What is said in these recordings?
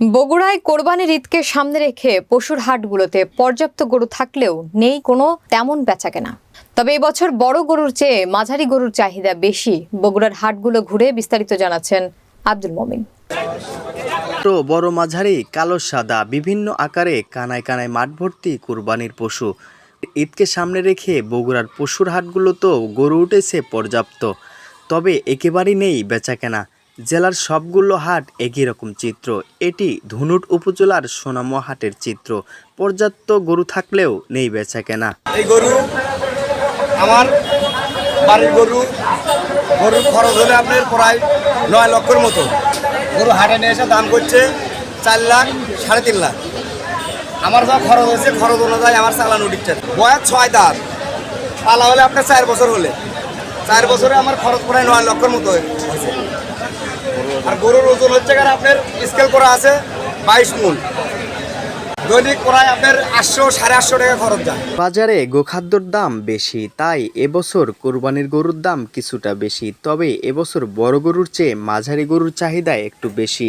বগুড়ায় কোরবানির ঈদকে সামনে রেখে পশুর হাটগুলোতে পর্যাপ্ত গরু থাকলেও নেই কোনো তেমন বেচাকেনা। তবে এবছর বড় গরুর চেয়ে মাঝারি গরুর চাহিদা বেশি। বগুড়ার হাটগুলো ঘুরে বিস্তারিত জানাচ্ছেন আব্দুল মমিন। বড়, মাঝারি, কালো, সাদা, বিভিন্ন আকারে কানায় কানায় মাঠ ভর্তি কুরবানির পশু। ঈদকে সামনে রেখে বগুড়ার পশুর হাটগুলোতেও গরু উঠেছে পর্যাপ্ত। তবে একেবারেই নেই বেচাকেনা। জেলার সবগুলো হাট একই রকম চিত্র। এটি ধুনুট উপজেলার সোনামুয়া হাটের চিত্র। পর্যাপ্ত গরু থাকলেও নেই বেচাকেনা। এই গরু, আমার বাড়ির গরু, গরুর খরচ হলে আপনার প্রায় নয় লক্ষের মতো। গরু হাটে নিয়ে এসে দাম করছে চার লাখ, সাড়ে তিন লাখ। আমার যা খরচ হয়েছে, খরচ অনুযায়ী আমার চালান উঠিচ্ছে বয়স ছয় দাঁত। পালা হলে আপনার চার বছর হলে। চার বছরে আমার খরচ প্রায় নয় লক্ষের মতো হয়েছে। আর গরুর ওজন হচ্ছে কারণ আপনার স্কেল করা আছে বাইশ মূল দৈনিক প্রায় আপনার আটশো সাড়ে আটশো টাকা খরচ যায়। বাজারে গোখাদ্যর দাম বেশি তাই এবছর কোরবানির গরুর দাম কিছুটা বেশি। তবে এবছর বড় গরুর চেয়ে মাঝারি গরুর চাহিদা একটু বেশি।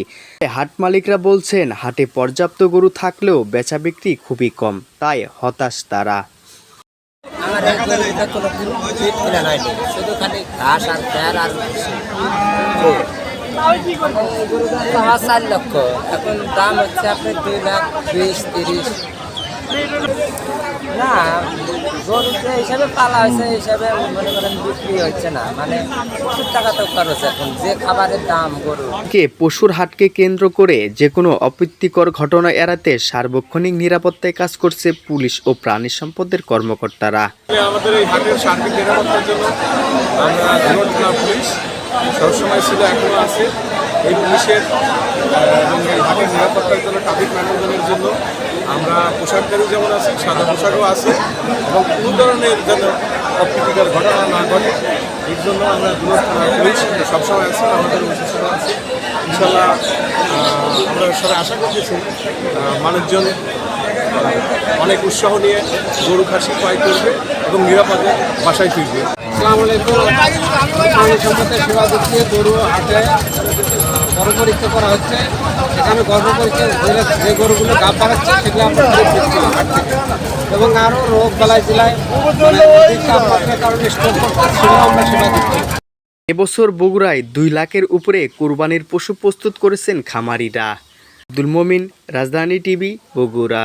হাট মালিকরা বলছেন হাটে পর্যাপ্ত গরু থাকলেও বেচা বিক্রি খুবই কম তাই হতাশ তারা। আমার চার লক্ষ। এখন দাম হচ্ছে আপনার দুই লাখ বিশ তিরিশ। না গরু যে হিসাবে পালা হয়েছে হিসাবে মনে করেন বিক্রি হচ্ছে না। মানে প্রচুর টাকা তো খরচ এখন যে খাবারের দাম গরু। কে পশুর হাটকে কেন্দ্র করে যে কোনো অপ্রীতিকর ঘটনা এড়াতে সার্বক্ষণিক নিরাপত্তায় কাজ করছে পুলিশ ও প্রাণী সম্পদের কর্মকর্তারা। আমাদের এই হাটের সার্বিক নিরাপত্তার জন্য আমরা পুলিশ সবসময় ছিল এখনও আছে। এই পুলিশের এবং এই নিরাপত্তার জন্য ট্রাফিক ম্যানেজমেন্টের জন্য আমরা পোশাককারী যেমন আছে সাদা পোশাকও আছে এবং কোনো ধরনের যেন অপ্রীতিকর ঘটনা না ঘটে এর জন্য আমরা থানা পুলিশ সবসময় আছে আমাদের বিশেষজ্ঞ আছে। ইনশাল্লাহ আমরা সবাই আশা করতেছি আহ, মানুষজন অনেক উৎসাহ নিয়ে গরু খাসি ক্রয় করবে এবং নিরাপদে বাসায় ফিরবে। আসসালামু আলাইকুম। সেবা দিচ্ছে গরু হাটে গর্ভ পরীক্ষা করা হচ্ছে। এখানে গর্ভ পরীক্ষা যে গরুগুলো গাপ বাড়াচ্ছে সেগুলো আমরা এবং আরও রোগ বেলায় জেলায় মানে কারণে সেবা দিচ্ছি। এবছর বগুড়ায় দুই লাখের উপরে কোরবানির পশু প্রস্তুত করেছেন খামারিরা। আব্দুল মমিন, রাজধানী টিভি, বগুড়া।